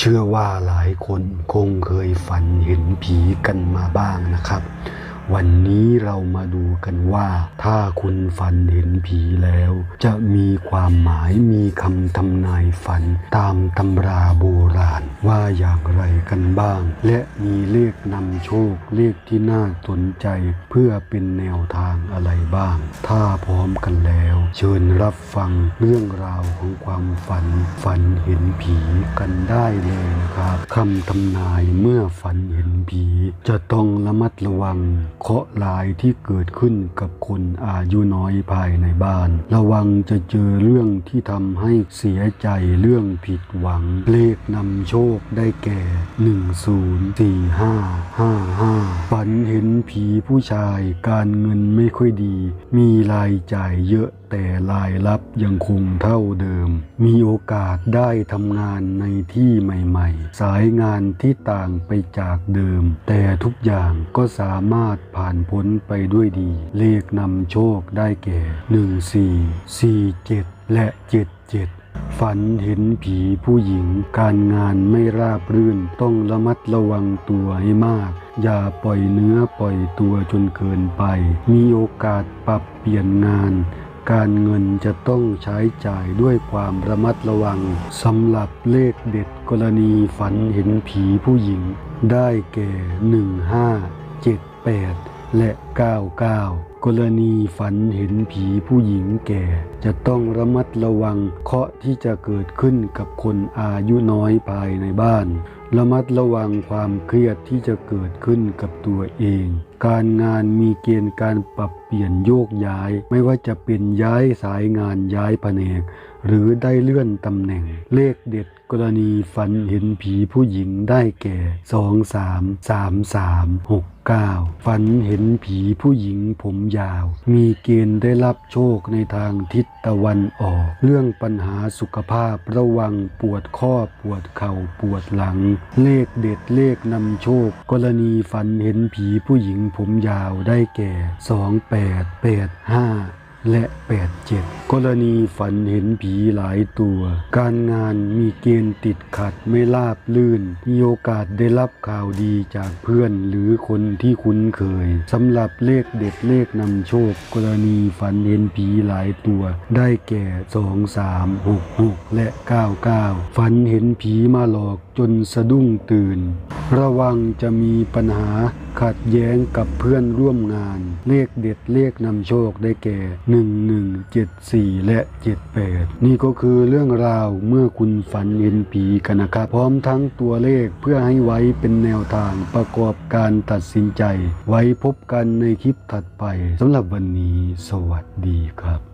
เชื่อว่าหลายคนคงเคยฝันเห็นผีกันมาบ้างนะครับ วันนี้เรามาดูกันว่า ถ้าคุณฝันเห็นผีแล้ว จะมีความหมายมีคำทำนายฝันตามตำราโบราณ ว่าอย่างไรกันบ้าง และมีเลขนำโชคเลขที่น่าสนใจ เพื่อเป็นแนวทางอะไรบ้าง ถ้าพร้อมกันแล้ว เชิญรับฟังเรื่องราวของความฝัน ฝันเห็นผีกันได้เลยนะ ครับคำทำนายเมื่อฝันเห็นผี จะต้องระมัดระวัง เคราะห์ร้ายที่เกิดขึ้นกับคนอายุน้อยภายในบ้าน ระวังจะเจอเรื่องที่ทำให้เสียใจเรื่องผิดหวัง เลขนำโชคได้แก่ 104555ฝันเห็นผีผู้ชายการเงินไม่ค่อยดี มีรายจ่ายเยอะแต่รายรับยังคงเท่าเดิม มีโอกาสได้ทำงานในที่ใหม่ๆ สายงานที่ต่างไปจากเดิม แต่ทุกอย่างก็สามารถผ่านพ้นไปด้วยดี เลขนำโชคได้แก่ 1447 และ 77 ฝันเห็นผีผู้หญิงการงานไม่ราบรื่น ต้องระมัดระวังตัวให้มาก อย่าปล่อยเนื้อปล่อยตัวจนเกินไป มีโอกาสปรับเปลี่ยนงาน การเงินจะต้องใช้จ่ายด้วยความระมัดระวังสำหรับเลขเด็ดกรณีฝันเห็นผีผู้หญิง ได้แก่ 1578 และ 99 กรณีฝันเห็นผีผู้หญิงแก่ จะต้องระมัดระวังเคราะห์ที่จะเกิดขึ้นกับคนอายุน้อยภายในบ้าน ระมัดระวังความเครียดที่จะเกิดขึ้นกับตัวเอง การงานมีเกณฑ์การปรับเปลี่ยนโยกย้าย ไม่ว่าจะเป็นย้ายสายงานย้ายแผนก หรือได้เลื่อนตำแหน่ง เลขเด็ดกรณีฝันเห็นผีผู้หญิงได้แก่ 2 3 3 3 6 9 ฝันเห็นผีผู้หญิงผมยาว มีเกณฑ์ได้รับโชคในทางทิศตะวันออก เรื่องปัญหาสุขภาพระวังปวดข้อปวดเข่าปวดหลัง เลขเด็ดเลขนำโชค กรณีฝันเห็นผีผู้หญิงผมยาวได้แก่ 28 85 และ 87 กรณีฝันเห็นผีหลายตัว การงานมีเกณฑ์ติดขัดไม่ราบลื่น มีโอกาสได้รับข่าวดีจากเพื่อนหรือคนที่คุ้นเคยสำหรับเลขเด็ดเลขนำโชค กรณีฝันเห็นผีหลายตัวได้แก่ 2 3 6 6 และ 99 ฝันเห็นผีมาหลอก จนสะดุ้งตื่น ระวังจะมีปัญหาขัดแย้งกับเพื่อนร่วมงาน เลขเด็ดเลขนำโชคได้แก่ 1174 และ 78 นี่ก็คือเรื่องราวเมื่อคุณฝันเห็นผีกันนะครับ พร้อมทั้งตัวเลขเพื่อให้ไว้เป็นแนวทางประกอบการตัดสินใจ ไว้พบกันในคลิปถัดไปสำหรับวันนี้ สวัสดีครับ